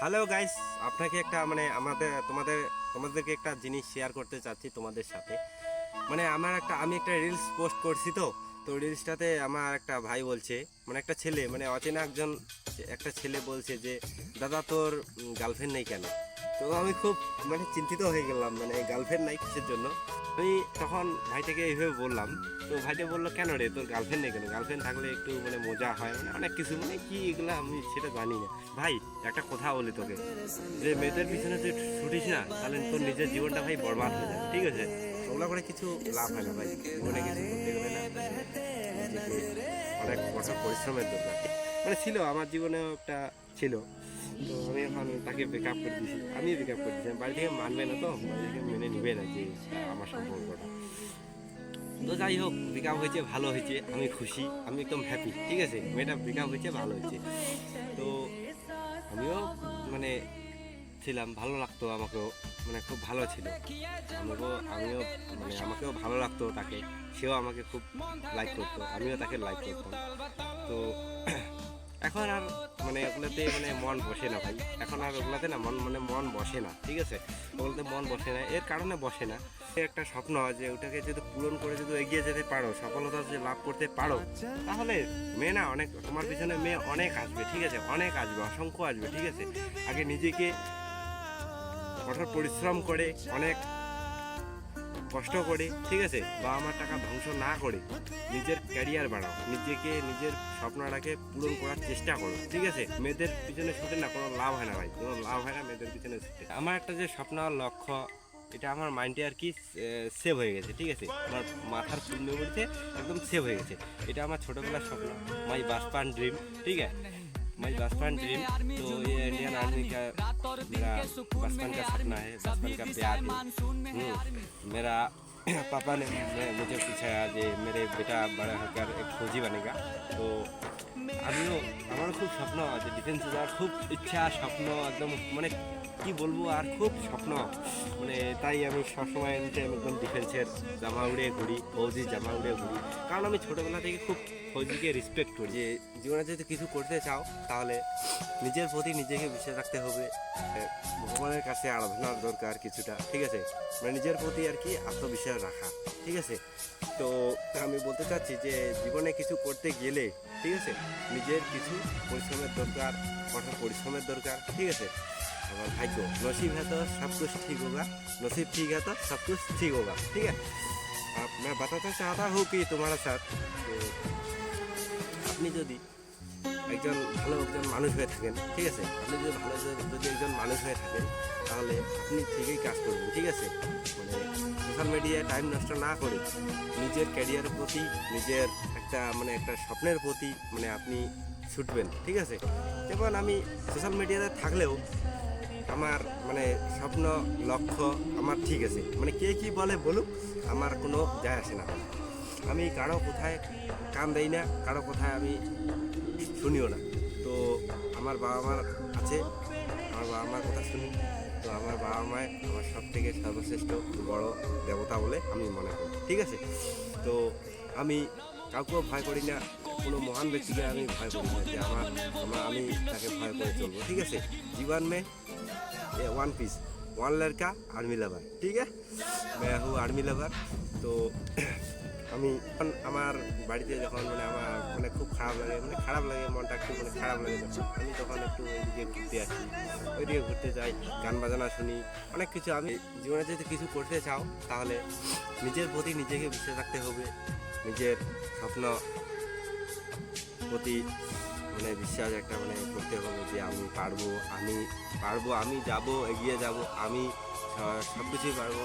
Hello guys আপনাকে একটা মানে আমাদের, তোমাদের, তোমাদেরকে একটা জিনিস শেয়ার করতে চাচ্ছি তোমাদের সাথে। মানে আমার একটা, আমি একটা রিলস পোস্ট করছি তো তো রিলসটাতে আমার একটা ভাই বলছে মানে একটা ছেলে মানে অচেনা একজন, একটা ছেলে বলছে যে, দাদা, তোর গার্লফ্রেন্ড নেই কেন? তো আমি খুব মানে চিন্তিত হয়ে গেলাম মানে গার্লফ্রেন্ড নাই কিসের জন্য? আমি তখন ভাইটাকে এইভাবে বললাম, তো ভাইটা বলল, কেন রে, তোর গার্লফ্রেন্ড নেই কেন? গার্লফ্রেন্ড থাকলে একটু মানে মজা হয় মানে অনেক কিছু মানে কি এগুলো আমি সেটা জানি না। ভাই, একটা কথা বলি তোকে। যে মেয়েদের পিছনে তুই ছুটিস না, তাহলে তোর নিজের জীবনটা ভাই বরবাদ হয়ে যাবে, ঠিক আছে? ওগুলো করে কিছু লাভ হয় না ভাই জীবনে কিছু করতে গেলে না। অনেক কঠোর পরিশ্রমের দরকার। মানে ছিল, আমার জীবনেও একটা ছিল। তো আমি এখন তাকে ব্রেকআপ করে দিয়েছি আমি ব্রেকআপ করে দিয়েছি বাড়ি থেকে মানবে না তো, বাড়ি থেকে মেনে নিবে না যে আমার সম্পর্কটা। তো যাই হোক ব্রেকআপ হয়েছে, ভালো হয়েছে, আমি খুশি, আমি একদম হ্যাপি ঠিক আছে? মেয়েটা ব্রেকআপ হয়েছে, ভালো হয়েছে। তো আমিও মানে ছিলাম, ভালো লাগতো আমাকেও মানে খুব ভালো ছিল। আমাকেও, আমিও মানে আমাকেও ভালো লাগতো তাকে। সেও আমাকে খুব লাইক করতো, আমিও তাকে লাইক করতাম। তো এখন আর মানে ওগুলোতে মানে মন বসে না ভাই। এখন আর ওগুলোতে না মন মানে মন বসে না, ঠিক আছে? ওগুলোতে মন বসে না, এর কারণে বসে না। একটা স্বপ্ন যে ওটাকে যদি পূরণ করে যদি এগিয়ে যেতে পারো, সফলতা যদি লাভ করতে পারো, তাহলে মেয়ে না অনেক তোমার পিছনে মেয়ে অনেক আসবে, ঠিক আছে? অনেক আসবে, অসংখ্য আসবে, ঠিক আছে? আগে নিজেকে কঠোর পরিশ্রম করে, অনেক কষ্ট করে, ঠিক আছে? বা আমার টাকা ধ্বংস না করে নিজের ক্যারিয়ার বাড়াও নিজেকে, নিজের স্বপ্নটাকে পূরণ করার চেষ্টা করো, ঠিক আছে? মেয়েদের পিছনে ছুটে না, কোনো লাভ হয় না ভাই। কোনো লাভ হয় না মেয়েদের পিছনে ছুটে। আমার একটা যে স্বপ্ন, লক্ষ্য, এটা আমার মাইন্ডে আর কি সেভ হয়ে গেছে, ঠিক আছে? আমার মাথার ফুল মেমোরিতে একদম সেভ হয়ে গেছে। এটা আমার ছোটোবেলার স্বপ্ন মাই বাসপান ড্রিম ঠিক আছে? माई बचपन ड्रीम तो ये इंडियन आर्मी का मेरा बचपन का सपना है बचपन का प्यार है हम्म, मेरा पापा ने मैं- मुझे पूछा যে मेरे बेटा बड़ा होकर एक फौजी बनेगा तो আমিও আমারও খুব স্বপ্ন আছে ডিফেন্সে যাওয়ার খুব ইচ্ছা স্বপ্ন একদম মানে কি বলবো আর খুব স্বপ্ন মানে তাই আমি সবসময় এনিটাইম একদম ডিফেন্সের জামা উড়ে ঘুরি ফৌজি জামা উড়ে ঘুরি কারণ আমি ছোটোবেলা থেকে খুব ফৌজিকে রেসপেক্ট করি যে জীবনে যদি কিছু করতে চাও তাহলে নিজের প্রতি নিজেকে বিশ্বাস রাখতে হবে এ, ভগবানের কাছে আরাধনার দরকার কিছুটা ঠিক আছে মানে নিজের প্রতি আর কি আত্মবিশ্বাস রাখা ঠিক আছে তো আমি বলতে চাচ্ছি যে জীবনে কিছু করতে গেলে ঠিক আছে নিজের কিছু পরিশ্রমের দরকার কঠোর পরিশ্রমের দরকার ঠিক আছে और भाई को नसीब है तो सब कुछ ठीक होगा नसीब ठीक है तो सब कुछ ठीक होगा ठीक है अब मैं बताना चाहता हूँ कि तुम्हारा साथ तो আপনি যদি একজন ভালো একজন মানুষ হয়ে থাকেন, ঠিক আছে? আপনি যদি ভালো যদি- একজন মানুষ হয়ে থাকেন, তাহলে আপনি ঠিকই কাজ করবেন, ঠিক আছে? মানে সোশ্যাল মিডিয়ায় টাইম নষ্ট না করে নিজের ক্যারিয়ারের প্রতি, নিজের একটা মানে একটা স্বপ্নের প্রতি মানে আপনি ছুটবেন, ঠিক আছে? যেমন আমি সোশ্যাল মিডিয়াতে থাকলেও আমার মানে স্বপ্ন, লক্ষ্য আমার ঠিক আছে। মানে কে কি বলে বলুক, আমার কোনো যায় আসে না। আমি কারো কোথায় কান দেই না কারো কোথায় আমি শুনিও না তো আমার বাবা মার আছে আমার বাবা মার কথা শুনি তো আমার বাবা মায় আমার সব থেকে সর্বশ্রেষ্ঠ বড় দেবতা বলে আমি মনে করি ঠিক আছে তো আমি কাউকেও ভয় করি না কোনো মহান ব্যক্তিকে আমি ভয় করি না যে আমার আমার আমি তাকে ভয় করে চলবো ঠিক আছে জীবন মে ये वन पीस वन लड़का आर्मी लवर ठीक है मैं हूँ आर्मी लवर तो আমি আমার বাড়িতে যখন মানে আমার মানে খুব খারাপ লাগে মানে খারাপ লাগে, মনটা একটু মানে খারাপ লাগে আমি তখন একটু ওইদিকে ঘুরতে আসি, ওইদিকে ঘুরতে যাই, গান বাজানা শুনি, অনেক কিছু। আমি জীবনে যদি কিছু করতে চাও, তাহলে নিজের প্রতি নিজেকে বিশ্বাস রাখতে হবে, নিজের স্বপ্ন প্রতি মানে বিশ্বাস একটা মানে করতে হবে যে আমি পারব আমি পারব, আমি যাব, এগিয়ে যাব, আমি সব কিছুই পারব।